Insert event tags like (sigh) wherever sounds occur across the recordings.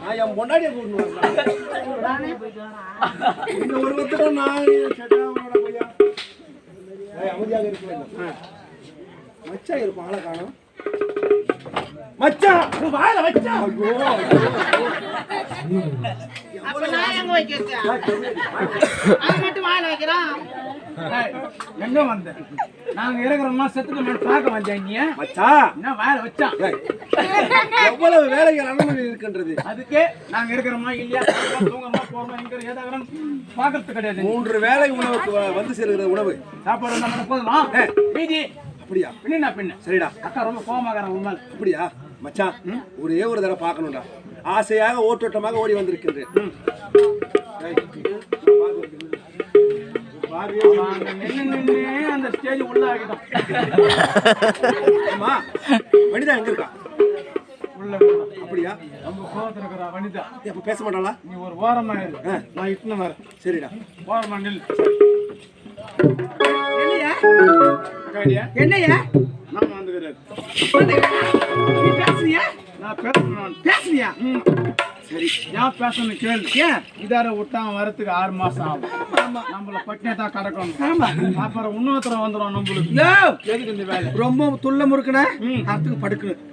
நான் என் வரேன். இந்த ஒரு வருத்தம் நான் அமைதியாக இருக்க வேண்டும். மச்சான் இருப்பான் ஆளை காணோம். மச்சான் உன் வாயில வச்சா ஐயோ. அப்ப நான் எங்க வைக்கிறது அவன் மட்டும் வாயில வைக்கிறான். எங்க வந்த? நாங்க இருக்கிறோமா செத்துக்கு மேல பார்க்க வந்தேன் நீ மச்சான் என்ன வேலை வச்சான் ஏய், எவ்வளவு வேலைகள் அனுமதி இருக்கின்றது? அதுக்கே நாங்க இருக்கிறோமா இல்லையா? தூங்குறோமா போறோமா ஏதாவது பாக்குறது கிடையாது. மூன்று வேளை உணவுக்கு வந்து சேர்கிற உணவு. சாப்பாடு மட்டும் போதுமா. மீதி. அப்படியா? பின்னா பின்ன? சரிடா. அக்கா ரொம்ப கோவமாகறான் உண்மை அப்படியா? மச்சான் ஒரே ஒரு தடவை பார்க்கணும்டா. ஆசையாக ஓட்டோட்டமாக ஓடி வந்திருக்கின்றேன் அந்த ஸ்டேஜ் உள்ள ஆகிட்டோம் அம்மா வனிதா எங்க இருக்கா? உள்ள. அப்படியா? ரொம்ப கோவத்துல இருக்கிறா வனிதா அப்ப பேச மாட்டாளா? நீ ஒரு ஓரமா இரு நான் இட்டுன்னு வரேன் சரிடா ஓரமா நில் என்னையா நான் வந்துக்கிறேன் நீ பேசுறியா? நான் பேசணும் பேசுறியா ம். சரி ஏன் பேசணும் கேளு ஏன்? இதார விட்டான் வரத்துக்கு ஆறு மாசம் ஆகும். நம்மள பட்டினே தான் கிடக்கணும். ஆமா. அப்புறம் இன்னொருத்தரம் வந்துடும் நம்மளுக்கு. எதுக்கு இந்த வேலை? ரொம்ப துள்ள முறுக்குன? ம். அத்துக்கு படுக்கணும்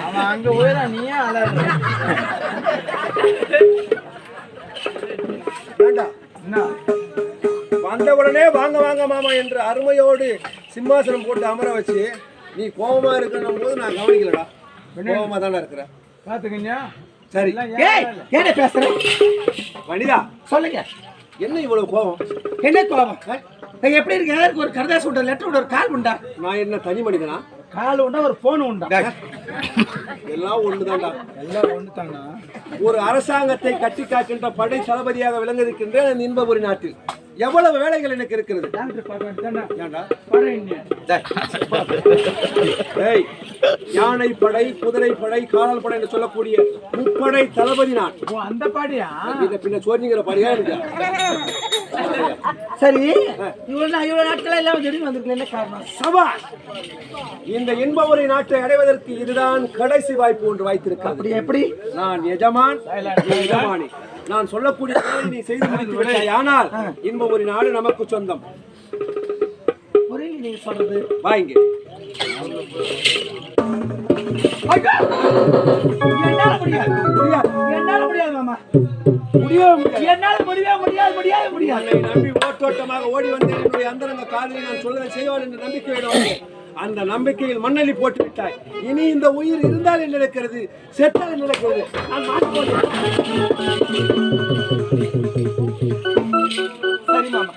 அவன் அங்க போயிடா நீயே அலற வேண்டாம் என்ன? வந்த உடனே வாங்க வாங்க மாமா என்று அருமையோடு சிம்மாசனம் போட்டு அமர வச்சு நீ கோபமா இருக்கணும் போது நான் கவனிக்கலடா. கோபமா தானே இருக்கிறேன் பாத்துக்கங்க. சரி. ஏய் ஏன் வேலை? என்ன பேசுற? வனிதா. சொல்லுங்க. என்ன இவ்வளவு கோபம்? என்ன கோபம்? எப்படி இருக்கேன் எனக்கு ஒரு கரதாசு உண்டா லெட்டர் உண்டா ஒரு கால் உண்டா? நான் என்ன தனி மனிதனா? கால் உண்டா ஒரு போன் உண்டா? எல்லாம் ஒண்ணுதான்டா. எல்லாம் ஒன்று தானா ஒரு அரசாங்கத்தை கட்டி காக்கின்ற படை தளபதியாக விளங்குகின்றேன் இந்த இன்பபுரி நாட்டில். எவ்வளவு வேலைகள் எனக்கு இருக்கிறது? யானை படை குதிரை படை காலால் படை என்று சொல்லக்கூடிய முப்படை தளபதி நான். அந்த பாடியா? இதை பின்ன சோதிங்கிற படியா இருக்கு? சரி இவ்வளவு இவ்வளவு நாட்களா இல்லாம திடீர்னு வந்திருக்கல என்ன காரணம்? சபாஷ் இந்த இன்பபுரி நாட்டை அடைவதற்கு இதுதான் கடைசி வாய்ப்பு ஒன்று வைத்திருக்கிறது அப்படி எப்படி? நான் எஜமான் எஜமானி. நான் சொல்லக்கூடிய நீ செய்து முடித்து (laughs) விட்டாய். ஆனால் இன்பபுரி நாடு நமக்கு சொந்தம். நீங்க சொல்றது. வாங்க! என்னால முடியாது. என்னால முடியாது மாமா. என்னால முடியவே முடியாது முடியாது. முடியாது நம்பி ஓட்டோட்டமாக ஓடி வந்தேன் என்னுடைய அந்தரங்க காதலை நான் சொல்வதை செய்வாள் என்ற நம்பிக்கையோடு அந்த நம்பிக்கையில் மண்ணள்ளி போட்டு விட்டாய். இனி இந்த உயிர் இருந்தால் என்ன நடக்கிறது? செத்தால் நடக்கிறது. சரி மாமா.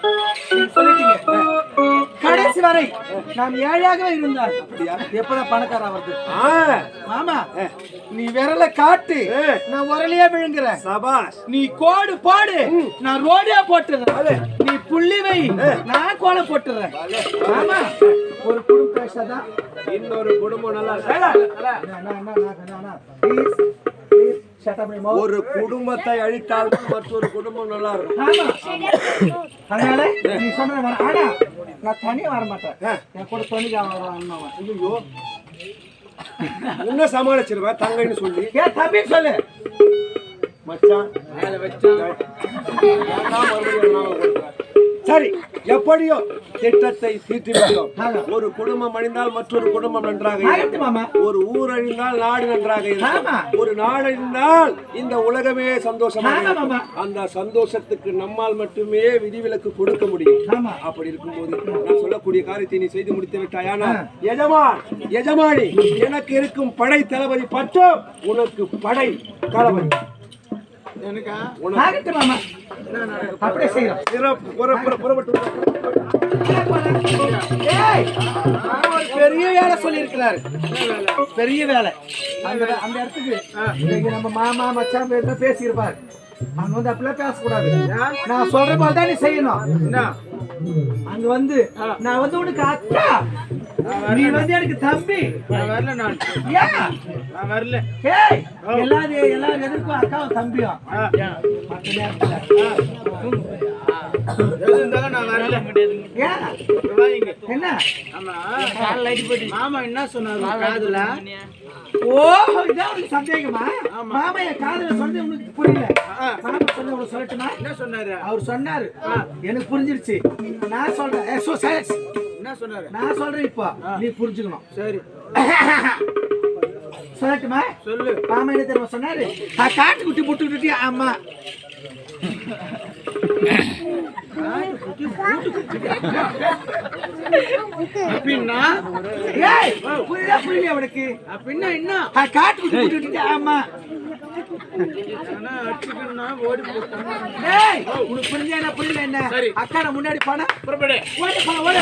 வரை நான் ஏழையாகவே அப்படியா? எப்பதான் பணக்காரா வருது ஆ, மாமா நீ விரல காட்டு. நான் உரலையே விழுங்குறேன். சபாஷ். நீ கோடு போடு. நான் ரோடே போட்டுறேன். நீ புள்ளி வை. நான் கோலம் போட்டுறேன். ஆமா ஒரு குடும்பம் பேசாதான் இன்னொரு குடும்பம் நல்லா ஒரு குடும்பத்தை அழித்தால் மற்றொரு குடும்பம் நல்லா இருக்கும் ஆமா. அதனால நீ சொன்ன வர ஆனா நான் தனியா வர மாட்டேன். என் கூட துணிக்கு ஐயோ உன்ன சமாளிச்சிருவேன் தங்கைன்னு சொல்லி? ஏன் தம்பி சொல்லு. மச்சான். சரி. எப்படியோ திட்டத்தை தீட்டி விட்டோம் ஒரு குடும்பம் அழிந்தால் மற்றொரு குடும்பம் நன்றாக ஒரு ஊர் அழிந்தால் நாடு நன்றாக. ஒரு நாடு அழிந்தால் இந்த உலகமே சந்தோஷமாக. அந்த சந்தோஷத்துக்கு நம்மால் மட்டுமே விதிவிலக்கு கொடுக்க முடியும். அப்படி இருக்கும்போது நான் சொல்லக்கூடிய காரியத்தை நீ செய்து முடித்து விட்டாயானா எஜமான் எஜமானி எனக்கு இருக்கும் படை தளபதி பட்டம் உனக்கு படை தளபதி. ஆகட்டும் மாமா. அப்படியே ஒரு பெரிய வேலை சொல்லியிருக்கிறாரு. பெரிய வேலை. அந்த அந்த இடத்துக்கு இன்னைக்கு நம்ம மாமா மச்சான் பேர் பேசியிருப்பாரு. அங்க வந்து அப்படிலாம் பேசக்கூடாது. நான் சொல்ற போல தான் நீ செய்யணும். என்ன? அங்க வந்து நான் வந்து உனக்கு அக்கா. நீ வந்து எனக்கு தம்பி. நான் வரல நான் ஏன் நான் வரல. ஏய் எல்லாரும் எல்லாரும் எதிர்க்கும் அக்காவும் தம்பியும். ஆ. மத்த நேரத்துல. எது இருந்தாலும் நான் வரல. ஏன் இப்ப வா இங்க என்ன? ஆமா. மாமா என்ன சொன்னாரு? உன் காதுல? ஓ இதான் சந்தேகமா? மாமா என் காதுல சொன்னது உனக்கு புரியல. ஆ. மாமா சொன்ன உனக்கு சொல்லட்டுமா? என்ன சொன்னாரு? அவர் சொன்னாரு. எனக்கு புரிஞ்சிருச்சு. நான் சொல்றேன். என்ன சொன்னாரு நான் சொல்றேன் இப்போ. நீ புரிஞ்சுக்கணும். சரி. சொல்லட்டுமா? சொல்லு. மாமா என்ன தெரியுமா சொன்னாரு? காட்டு குட்டி புட்டு குட்டி ஆமா அப்படின்னா ஏய் புரியல புரியல உனக்கு? அப்படின்னா என்ன? காட்டு ஆமா. உனக்கு புரிஞ்சா என்ன புரியல என்ன. அக்கா முன்னாடி போனா? ஓடி போன ஓடி